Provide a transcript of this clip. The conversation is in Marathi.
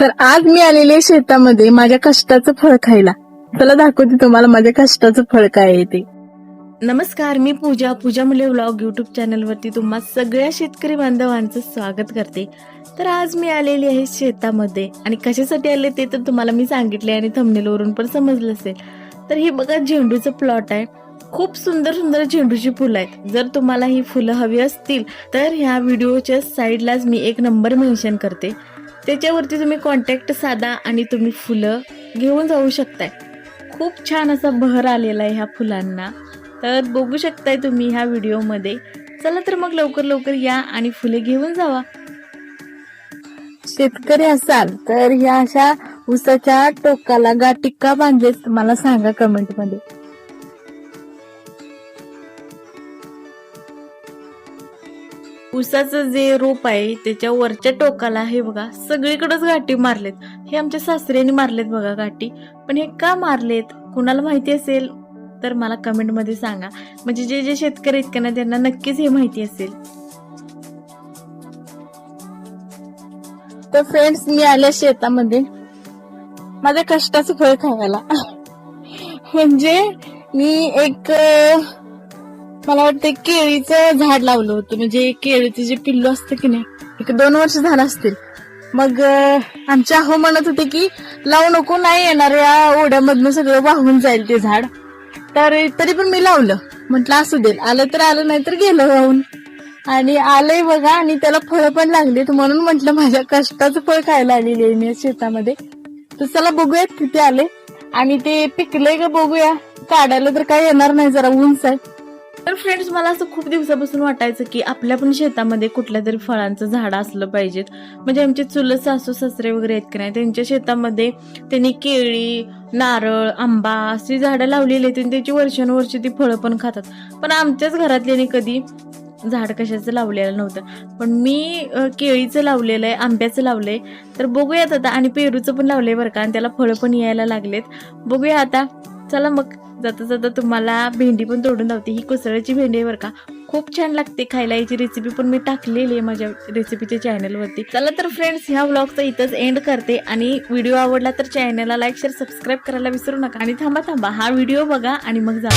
तर आज मी आलेले शेतामध्ये माझ्या कष्टाचं फळ खायला. चला दाखवते तुम्हाला माझ्या कष्टाचं फळ काय आहे ते. नमस्कार मी पूजा. पूजा मुले व्लॉग युट्यूब चॅनलवरती तुम्हा सगळ्या शेतकरी बांधवांचं स्वागत करते. तर आज मी आलेली आहे शेतामध्ये. आणि कशासाठी आले ते तर तुम्हाला मी सांगितले आणि थंबनेलवरून पण समजलं असेल. तर हे बघा झेंडूचं प्लॉट आहे. खूप सुंदर सुंदर झेंडूची फुलं आहेत. जर तुम्हाला ही फुलं हवी असतील तर ह्या व्हिडिओच्या साईडलाच मी एक नंबर मेन्शन करते. त्याच्यावरती तुम्ही कॉन्टॅक्ट साधा आणि तुम्ही फुलं घेऊन जाऊ शकताय. खूप छान असा बहर आलेला आहे ह्या फुलांना. तर बघू शकताय तुम्ही ह्या व्हिडिओमध्ये. चला तर मग लवकर लवकर या आणि फुले घेऊन जावा. शेतकरी असाल तर ह्या अशा उसाच्या टोकाला गाठी का बांधलेत मला सांगा कमेंटमध्ये उसाचं जे रोप आहे त्याच्या वरच्या टोकाला हे बघा सगळीकडेच गाठी मारलेत. हे आमच्या सासऱ्याने मारलेत बघा गाठी. पण हे का मारलेत? कुणाला माहिती असेल? तर मला कमेंटमध्ये सांगा. म्हणजे जे जे शेतकरी आहेत का ना त्यांना नक्कीच हे माहिती असेल. तर फ्रेंड्स मी आल्या शेतामध्ये. माझ्या कष्टाचं फळ खायला. म्हणजे मी एक मला वाटतं केळीचं झाड लावलं होतं. म्हणजे केळीचं जे पिल्लू असतं की नाही एक दोन वर्ष झालं असतील. मग आमच्या अहो म्हणत होते की लावू नको नाही येणार या ओढ्यामधनं सगळं वाहून जाईल ते झाड. तर तरी पण मी लावलं. म्हटलं असू दे आलं तर आलं नाही तर गेलं वाहून. आणि आलंय बघा आणि त्याला फळं पण लागलीत. म्हणून म्हटलं माझ्या कष्टाचं फळ खायला आलेली आहे मी शेतामध्ये. तर चला बघूयात किती आले आणि ते पिकलंय का बघूया. काढायला तर काय येणार नाही जरा उंच आहे तर फ्रेंड्स मला असं खूप दिवसापासून वाटायचं की आपल्या पण शेतामध्ये कुठल्या तरी फळांचं झाड असलं पाहिजेत. म्हणजे आमचे चुलत सासू सासरे वगैरे आहेत की नाही त्यांच्या शेतामध्ये त्यांनी केळी नारळ आंबा अशी झाडं लावलेली आहेत आणि त्याची वर्षानुवर्षी ती फळं पण खातात. पण आमच्याच घरातल्यानी कधी झाड कशाचं लावलेलं नव्हतं. पण मी केळीचं लावलेलं आहे आंब्याचं लावलंय. तर बघूयात आता आणि पेरूचं पण लावलंय बरं का आणि त्याला फळं पण यायला लागलेत. बघूया आता. चला मग. जाता जाता तुम्हाला भेंडी पण तोडून लावते. ही कोसळ्याची भेंडी आहे बरं का. खूप छान लागते खायला. याची रेसिपी पण मी टाकलेली आहे माझ्या रेसिपीच्या चॅनलवरती चला तर फ्रेंड्स ह्या व्लॉगचा इथंच एंड करते. आणि व्हिडिओ आवडला तर चॅनलला लाईक शेअर सबस्क्राईब करायला विसरू नका. आणि थांबा थांबा. हा व्हिडिओ बघा आणि मग जा.